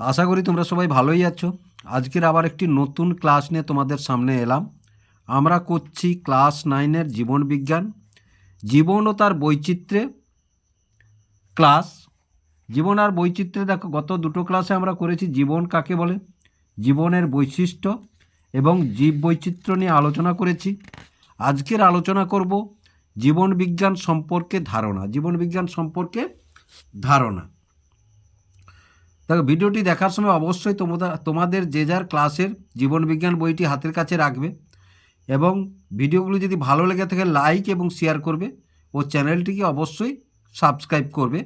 আশা করি তোমরা সবাই ভালোই আছো। আজকের আবার একটি নতুন ক্লাস নিয়ে তোমাদের সামনে এলাম। আমরা করছি ক্লাস নাইনের জীবন বিজ্ঞান। জীবন ও তার বৈচিত্র্যে ক্লাস। জীবন আর বৈচিত্র্যে দেখো, গত দুটো ক্লাসে আমরা করেছি জীবন কাকে বলে? জীবনের বৈশিষ্ট্য এবং জীব বৈচিত্র্য নিয়ে আলোচনা করেছি। আজকের আলোচনা করব জীবন বিজ্ঞান সম্পর্কে ধারণা। জীবন বিজ্ঞান সম্পর্কে ধারণা। দেখো, ভিডিওটি দেখার সময় অবশ্যই তোমরা, তোমাদের যে যার ক্লাসের জীবনবিজ্ঞান বইটি হাতের কাছে রাখবে এবং ভিডিওগুলো যদি ভালো লেগে থাকে, লাইক এবং শেয়ার করবে ও চ্যানেলটিকে অবশ্যই সাবস্ক্রাইব করবে।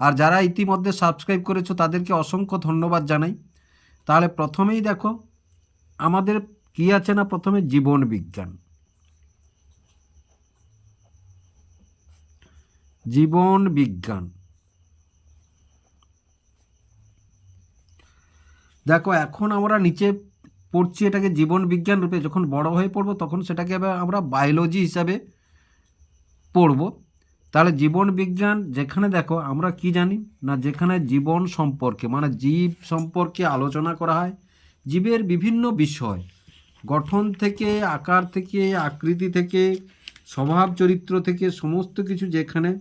আর যারা ইতিমধ্যে সাবস্ক্রাইব করেছ, তাদেরকে অসংখ্য ধন্যবাদ জানাই। তাহলে প্রথমেই দেখো, আমাদের কী আছে না? প্রথমে জীবন বিজ্ঞান জীবন বিজ্ঞান দেখো, এখন আমরা নিচে পড়ছি এটাকে জীবন বিজ্ঞান রূপে। যখন বড় হয়ে পড়ব, তখন সেটাকে আমরা বায়োলজি হিসাবে পড়ব। তাহলে জীবন বিজ্ঞান যেখানে দেখো, আমরা কি জানি? না, যেখানে জীবন সম্পর্কে মানে জীব সম্পর্কে আলোচনা করা হয়, জীবের বিভিন্ন বিষয়। গঠন থেকে, আকার থেকে, আকৃতি থেকে, স্বভাব চরিত্র থেকে, সমস্ত কিছু যেখানে,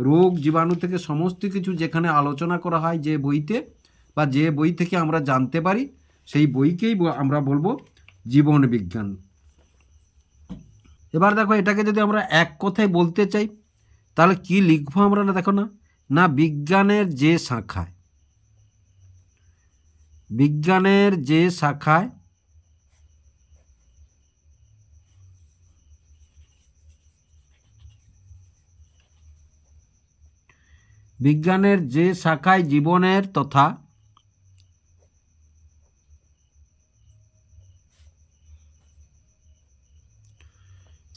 রোগ, জীবাণু থেকে সমস্ত কিছু যেখানে আলোচনা করা হয় যে বইতে বা যে বই থেকে আমরা জানতে পারি, সেই বইকেই আমরা বলব জীবন বিজ্ঞান। এবার দেখো, এটাকে যদি আমরা এক কথায় বলতে চাই, তাহলে কি লিখব আমরা না দেখো না? না বিজ্ঞানের যে শাখায়। বিজ্ঞানের যে শাখায় বিজ্ঞানের যে শাখায় জীবনের তথা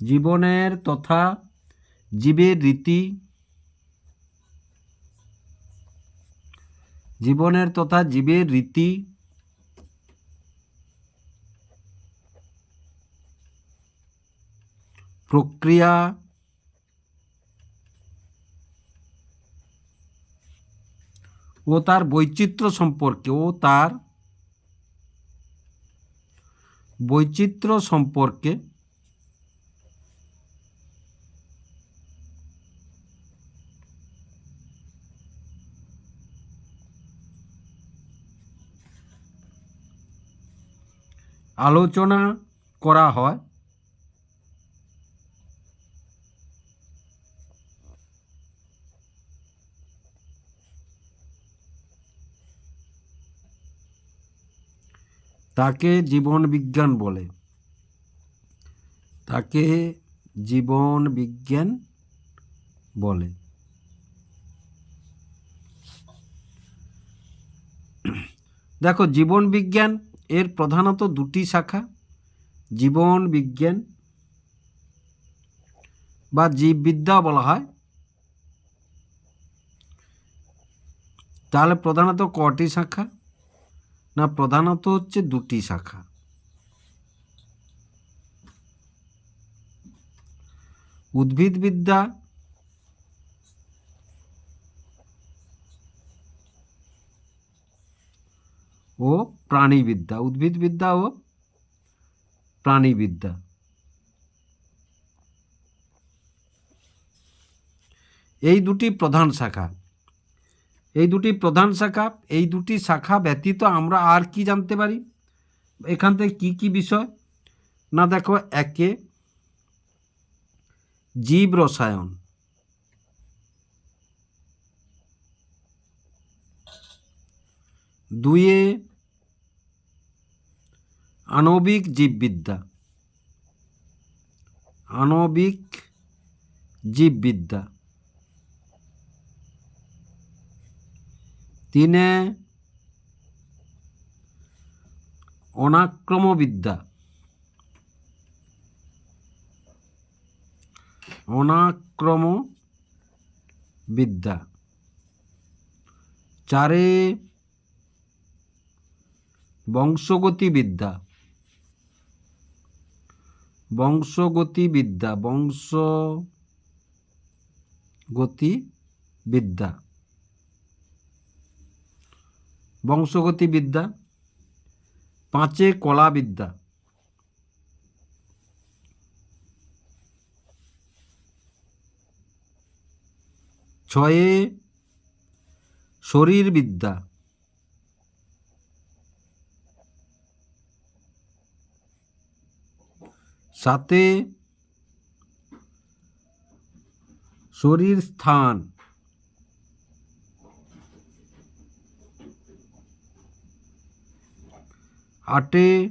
জীবনের তথা জীবের রীতি। জীবনের তথা জীবের রীতি। প্রক্রিয়া। ও তার বৈচিত্র্য সম্পর্কে, ও তার বৈচিত্র্য সম্পর্কে আলোচনা করা হয়। তাকে জীবন বিজ্ঞান বলে। তাকে জীবন বিজ্ঞান বলে। দেখো জীবন বিজ্ঞান এর প্রধানত দুটি শাখা, জীবন বিজ্ঞান বা জীববিদ্যা বলা হয়। তাহলে প্রধানত কটি শাখা না প্রধানত হচ্ছে দুটি শাখা? উদ্ভিদবিদ্যা ও প্রাণীবিদ্যা, উদ্ভিদবিদ্যা ও প্রাণীবিদ্যা। এই দুটি প্রধান শাখা, এই দুটি প্রধান শাখা, এই দুটি শাখা ব্যতীত আমরা আর কি জানতে পারি? এখান থেকে কি কি বিষয়? না, দেখো, একে জীব রসায়ন। দুইয়ে আণবিক জীববিদ্যা। আণবিক জীববিদ্যা। তিনে অনাক্রমবিদ্যা। অনাক্রম বিদ্যা চারে বংশগতিবিদ্যা। বংশগতিবিদ্যা বংশ গতিবিদ্যা বংশগতি বিদ্যা পাঁচে কলা বিদ্যা ছয়ে শরীরবিদ্যা। সাতে শরীর স্থান। আটে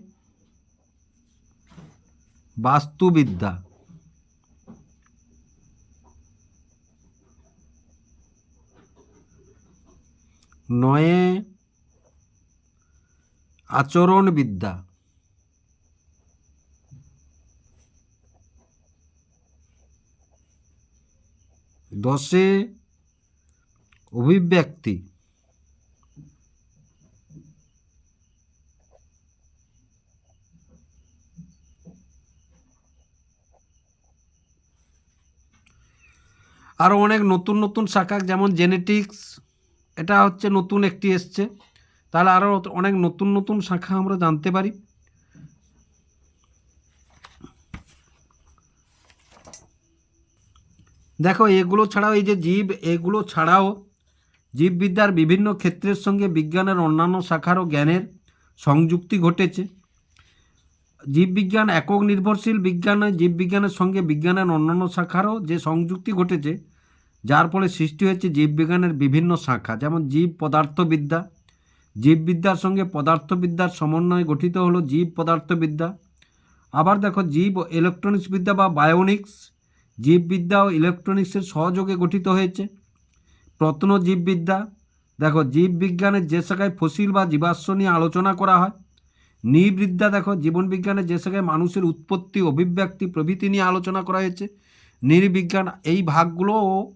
বাস্তুবিদ্যা। নয়ে আচরণবিদ্যা। দশে অভিব্যক্তি। আরও অনেক নতুন নতুন শাখা যেমন জেনেটিক্স, এটা হচ্ছে নতুন একটি এসছে। তাহলে আরও অনেক নতুন নতুন শাখা আমরা জানতে পারি। দেখো, এগুলো ছাড়াও এই যে জীব, এগুলো ছাড়াও জীববিদ্যার বিভিন্ন ক্ষেত্রের সঙ্গে বিজ্ঞানের অন্যান্য শাখারও জ্ঞানের সংযুক্তি ঘটেছে। জীববিজ্ঞান একক নির্ভরশীল, বিজ্ঞান জীববিজ্ঞানের সঙ্গে বিজ্ঞানের অন্যান্য শাখারও যে সংযুক্তি ঘটেছে, যার ফলে সৃষ্টি হয়েছে জীববিজ্ঞানের বিভিন্ন শাখা, যেমন জীব পদার্থবিদ্যা। জীববিদ্যার সঙ্গে পদার্থবিদ্যার সমন্বয়ে গঠিত হলো জীব পদার্থবিদ্যা। আবার দেখো, জীব ও ইলেকট্রনিক্স বিদ্যা বা বায়োনিক্স জীববিদ্যা ও ইলেকট্রনিক্সের সহযোগে গঠিত হয়েছে। প্রত্ন জীববিদ্যা। দেখো, জীববিজ্ঞানের যে শাখায় ফসিল বা জীবাশ্ম নিয়ে আলোচনা করা হয় নৃবিদ্যা দেখো, জীবনবিজ্ঞানের যে শাখায় মানুষের উৎপত্তি, অভিব্যক্তি, প্রভৃতি নিয়ে আলোচনা করা হয়েছে। নৃবিজ্ঞান এই ভাগগুলোও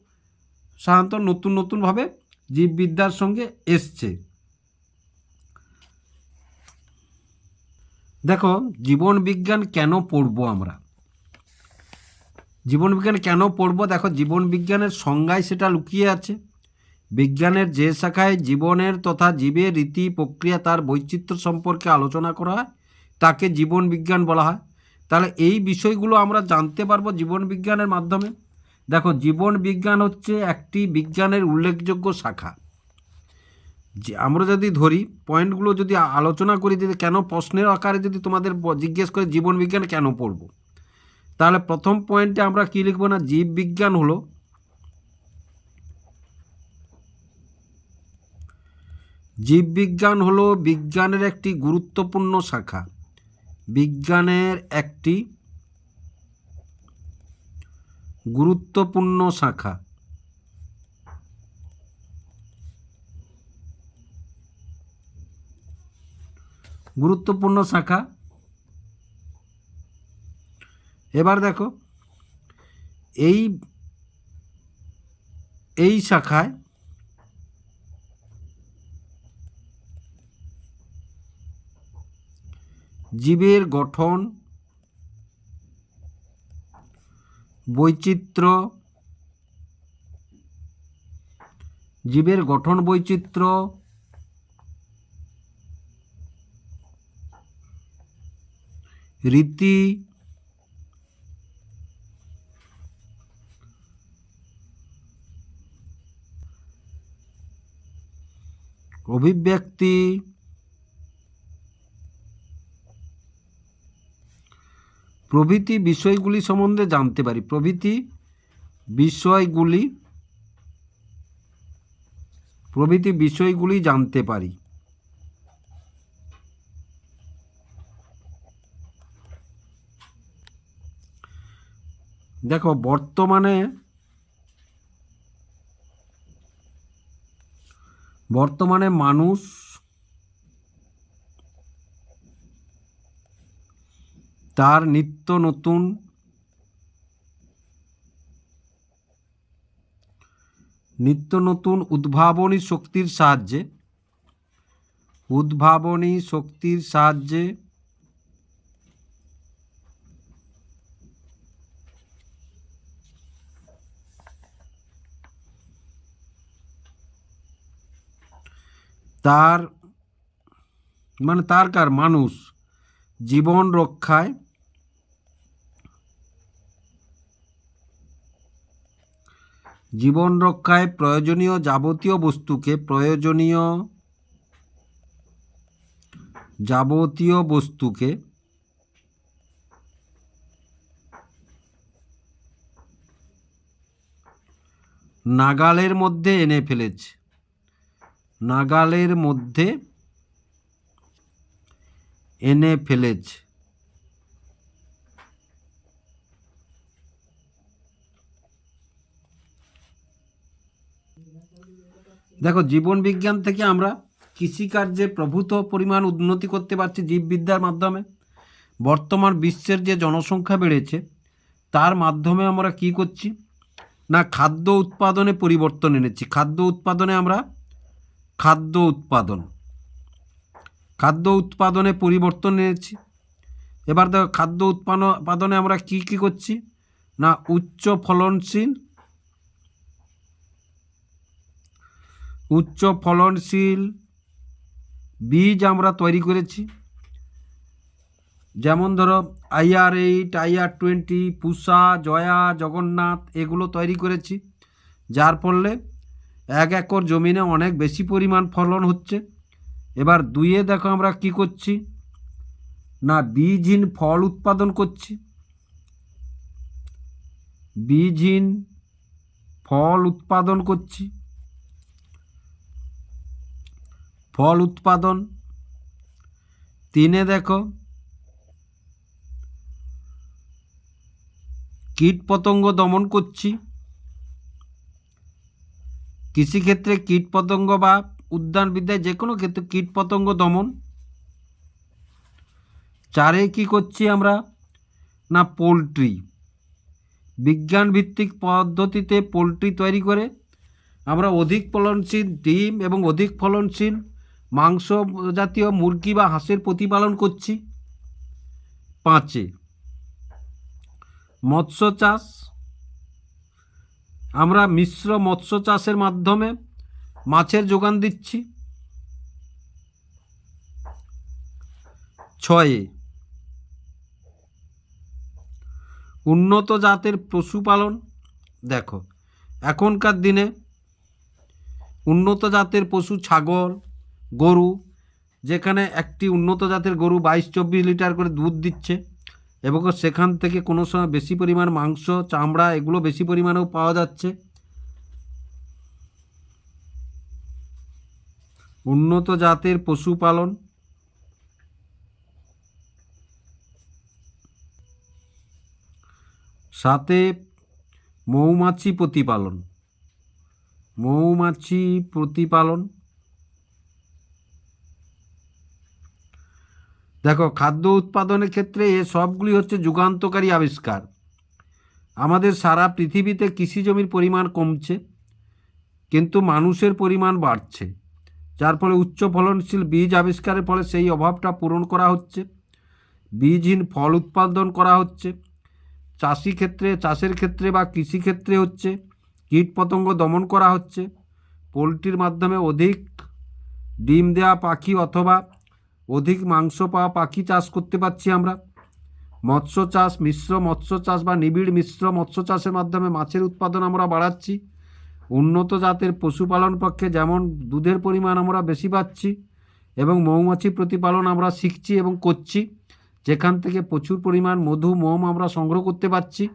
সাধারণত নতুন নতুনভাবে জীববিদ্যার সঙ্গে এসছে। দেখো জীবন বিজ্ঞান কেন পড়ব আমরা? জীবন বিজ্ঞান কেন পড়ব? দেখো জীবন বিজ্ঞানের সংজ্ঞায় সেটা লুকিয়ে আছে। বিজ্ঞানের যে শাখায় জীবনের তথা জীবের রীতি, প্রক্রিয়া, তার বৈচিত্র্য সম্পর্কে আলোচনা করা হয়, তাকে জীবন বিজ্ঞান বলা হয়। তাহলে এই বিষয়গুলো আমরা জানতে পারব জীবন বিজ্ঞানের মাধ্যমে। দেখো জীবন বিজ্ঞান হচ্ছে একটি বিজ্ঞানের উল্লেখযোগ্য শাখা। যে আমরা যদি ধরি, পয়েন্টগুলো যদি আলোচনা করি, যে কেন প্রশ্নের আকারে যদি তোমাদের জিজ্ঞেস করে জীবন বিজ্ঞান কেন পড়ব? তাহলে প্রথম পয়েন্টে আমরা কী লিখব না? জীব বিজ্ঞান হলো। জীববিজ্ঞান হলো বিজ্ঞানের একটি গুরুত্বপূর্ণ শাখা। বিজ্ঞানের একটি গুরুত্বপূর্ণ শাখা। গুরুত্বপূর্ণ শাখা এবার দেখো এই এই শাখায় জীবের গঠন বৈচিত্র্য জীবের গঠন বৈচিত্র্য রীতি অভিব্যক্তি প্রভৃতি বিষয়গুলি সম্বন্ধে জানতে পারি। প্রভৃতি বিষয়গুলি প্রভৃতি বিষয়গুলি জানতে পারি। দেখো বর্তমানে বর্তমানে মানুষ তার নিত্য নতুন নিত্য নতুন উদ্ভাবনী শক্তির সাহায্যে উদ্ভাবনী শক্তির সাহায্যে তার মানে তার কার? মানুষ। জীবন রক্ষায়। জীবন রক্ষায় প্রয়োজনীয় যাবতীয় বস্তুকে প্রয়োজনীয় যাবতীয় বস্তুকে নাগালের মধ্যে এনে ফেলেছে। নাগালের মধ্যে এনে ফেলেছে। দেখো, জীবন বিজ্ঞান থেকে আমরা কৃষিকার্যে প্রভূত পরিমাণ উন্নতি করতে পারছি জীববিদ্যার মাধ্যমে। বর্তমান বিশ্বের যে জনসংখ্যা বেড়েছে, তার মাধ্যমে আমরা কি করছি? না, খাদ্য উৎপাদনে পরিবর্তন এনেছি। খাদ্য উৎপাদনে আমরা খাদ্য উৎপাদন। খাদ্য উৎপাদনে পরিবর্তন এনেছি। এবার দেখো, খাদ্য উৎপাদন আমরা কি কি করছি? না, উচ্চ ফলনশীল উচ্চ ফলনশীল বীজ আমরা তৈরি করেছি। যেমন ধরো আইআর এইট আইআর টোয়েন্টি, পুষা, জয়া, জগন্নাথ, এগুলো তৈরি করেছি। যার ফলে এক একর জমিনে অনেক বেশি পরিমাণ ফলন হচ্ছে। এবার দুইয়ে দেখো আমরা কি করছি। না, বীজহীন ফল উৎপাদন করছি। বীজহীন ফল উৎপাদন করছি। ফল উৎপাদন। তিনে দেখো। কীটপতঙ্গ দমন করছি। কৃষিক্ষেত্রে কীটপতঙ্গ বা উদ্যানবিদ্যায় যে কোনো ক্ষেত্রে কীটপতঙ্গ দমন। চারে কি করছি আমরা? না, পোলট্রি। বিজ্ঞান ভিত্তিক পদ্ধতিতে পোলট্রি তৈরি করে আমরা অধিক ফলনশীল ডিম এবং অধিক ফলনশীল মাংস জাতীয় মুরগি বা হাঁসের প্রতিপালন করছি। পাঁচে, মৎস্য চাষ। আমরা মিশ্র মৎস্য চাষের মাধ্যমে মাছের যোগান দিচ্ছি। ছয়ে, উন্নত জাতের পশুপালন। দেখো, এখনকার দিনে উন্নত জাতের পশু ছাগল, গরু, যেখানে একটি উন্নত জাতের গরু বাইশ, চব্বিশ লিটার করে দুধ দিচ্ছে। এবং সেখান থেকে কোনো সময় বেশি পরিমাণ মাংস, চামড়া, এগুলো বেশি পরিমাণেও পাওয়া যাচ্ছে। উন্নত জাতের পশুপালন। সাথে মৌমাছি প্রতিপালন। মৌমাছি প্রতিপালন। দেখো, খাদ্য উৎপাদনের ক্ষেত্রে এ সবগুলি হচ্ছে যুগান্তকারী আবিষ্কার। আমাদের সারা পৃথিবীতে কৃষি জমির পরিমাণ কমছে, কিন্তু মানুষের পরিমাণ বাড়ছে। যার ফলে উচ্চ ফলনশীল বীজ আবিষ্কারের ফলে সেই অভাবটা পূরণ করা হচ্ছে। বীজহীন ফল উৎপাদন করা হচ্ছে। চাষি ক্ষেত্রে, চাষের ক্ষেত্রে বা কৃষিক্ষেত্রে হচ্ছে কীট পতঙ্গ দমন করা হচ্ছে। পোলট্রির মাধ্যমে অধিক ডিম দেওয়া পাখি অথবা অধিক মাংস পাওয়া পাখি চাষ করতে পারছি আমরা। মৎস্য চাষ, মিশ্র মৎস্য চাষ বা নিবিড় মিশ্র মৎস্য চাষের মাধ্যমে মাছের উৎপাদন আমরা বাড়াচ্ছি। উন্নত জাতের পশুপালন পক্ষে যেমন দুধের পরিমাণ আমরা বেশি পাচ্ছি এবং মৌমাছি প্রতিপালন আমরা শিখছি এবং করছি, যেখান থেকে প্রচুর পরিমাণ মধু, মোম আমরা সংগ্রহ করতে পারছি।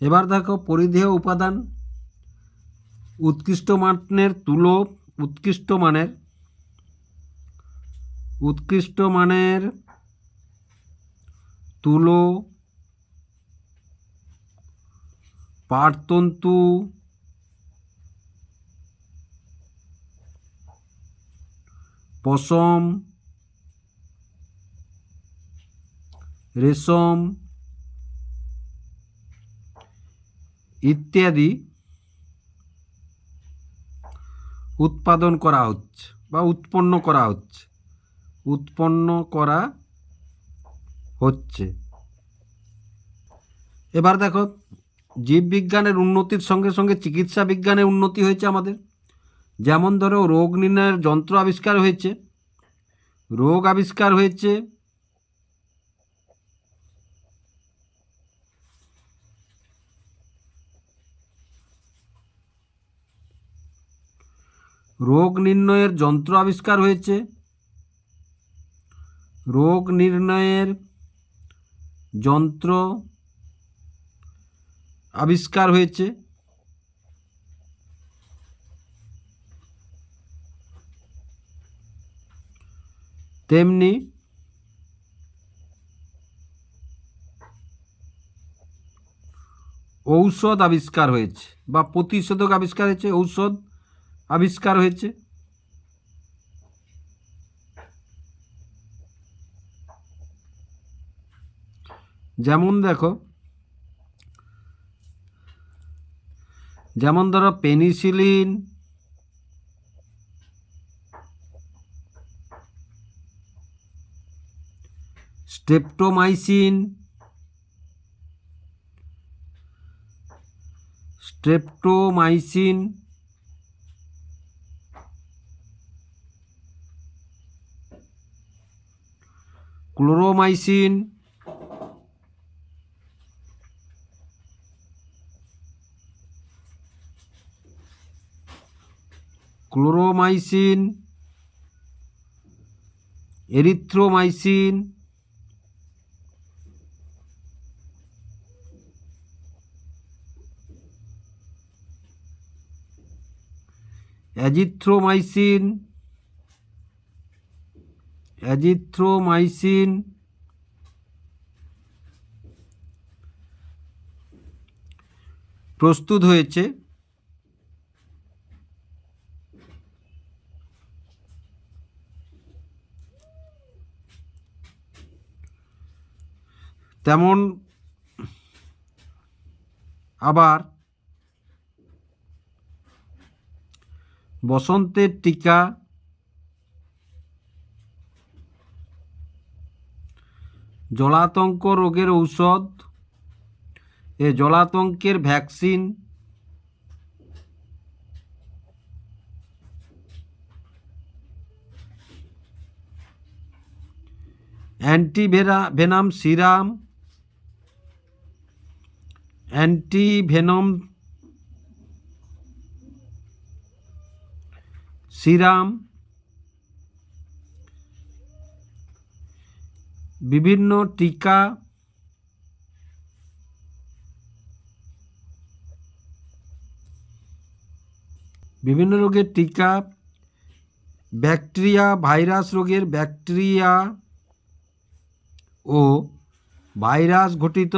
এবার দেখো পরিধেয় উপাদান। উৎকৃষ্ট মানের তুলো, উৎকৃষ্ট মানের উৎকৃষ্ট মানের তুলো পাটতন্তু পশম রেশম ইত্যাদি উৎপাদন করা হচ্ছে বা উৎপন্ন করা হচ্ছে। উৎপন্ন করা হচ্ছে। এবার দেখো, জীববিজ্ঞানের উন্নতির সঙ্গে সঙ্গে চিকিৎসা বিজ্ঞানের উন্নতি হয়েছে আমাদের। যেমন ধরো, রোগ নির্ণয়ের যন্ত্র আবিষ্কার হয়েছে। রোগ আবিষ্কার হয়েছে রোগ নির্ণয়ের যন্ত্র আবিষ্কার হয়েছে। রোগ নির্ণয়ের যন্ত্র আবিষ্কার হয়েছে। তেমনি ঔষধ আবিষ্কার হয়েছে বা প্রতিষেধক আবিষ্কার হয়েছে, ঔষধ আবিষ্কার হয়েছে। যেমন দেখো যেমন ধরো penicillin streptomycin streptomycin chloromycin chloromycin erythromycin azithromycin azithromycin প্রস্তুত হয়েছে। তেমন আবার বসন্তের টিকা জলাতঙ্ক রোগের ঔষধ এ জলাতঙ্কের ভ্যাকসিন অ্যান্টিভেরা ভেনাম সিরাম অ্যান্টিভেনম সিরাম বিভিন্ন টিকা বিভিন্ন রোগের টিকা ব্যাকটেরিয়া ভাইরাস রোগের ব্যাকটেরিয়া ও ভাইরাস ঘটিত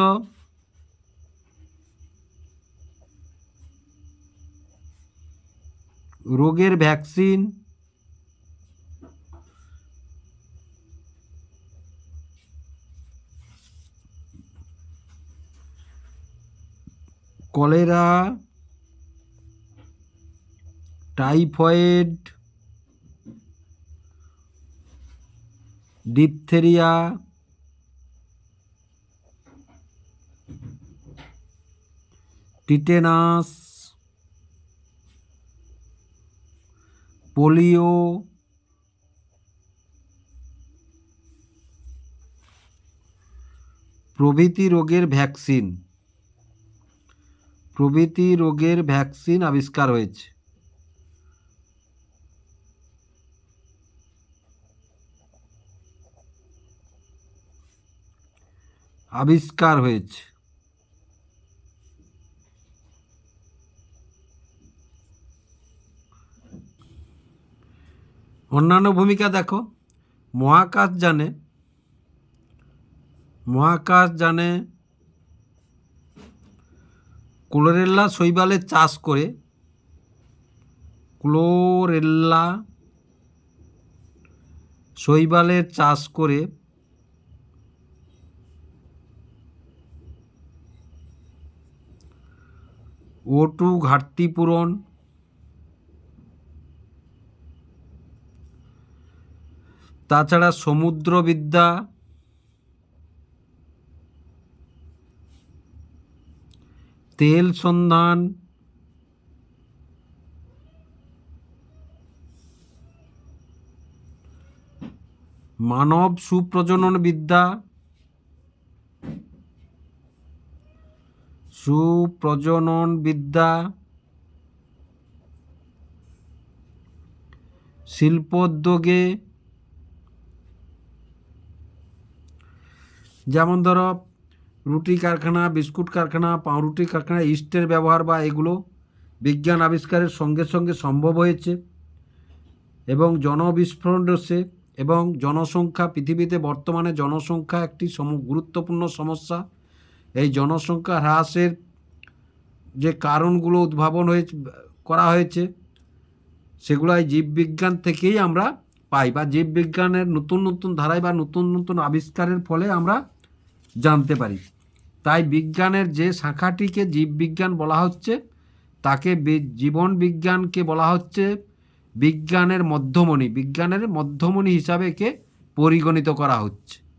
রোগের vaccine? Cholera typhoid diphtheria tetanus polio প্রভৃতি রোগের ভ্যাকসিন। প্রভৃতি রোগের ভ্যাকসিন আবিষ্কার হয়েছে। আবিষ্কার হয়েছে। অন্যান্য ভূমিকা দেখো। মহাকাশ জানে মহাকাশ জানে ক্লোরেল্লা শৈবালের চাষ করে ক্লোরেল্লা শৈবালের চাষ করে ও টু ঘাটতি পূরণ তাছাড়া সমুদ্রবিদ্যা তেল সন্ধান মানব সুপ্রজনন বিদ্যা সুপ্রজনন বিদ্যা শিল্পোদ্যোগে যেমন ধরো, রুটি কারখানা, বিস্কুট কারখানা, পাউরুটি কারখানা, ইস্টের ব্যবহার বা এগুলো বিজ্ঞান আবিষ্কারের সঙ্গে সঙ্গে সম্ভব হয়েছে এবং জনবিস্ফোরণ রয়েছে এবং জনসংখ্যা, পৃথিবীতে বর্তমানে জনসংখ্যা একটি সম, গুরুত্বপূর্ণ সমস্যা। এই জনসংখ্যা হ্রাসের যে কারণগুলো উদ্ভাবন হয়েছে, করা হয়েছে, সেগুলো এই জীববিজ্ঞান থেকেই আমরা পাই বা জীববিজ্ঞানের নতুন নতুন ধারায় বা নতুন নতুন আবিষ্কারের ফলে আমরা জানতে পারি। তাই বিজ্ঞানের যে শাখাটিকে জীববিজ্ঞান বলা হচ্ছে, তাকে জীবন বিজ্ঞানকে বলা হচ্ছে বিজ্ঞানের মধ্যমণি। বিজ্ঞানের মধ্যমণি হিসাবে একে পরিগণিত করা হচ্ছে।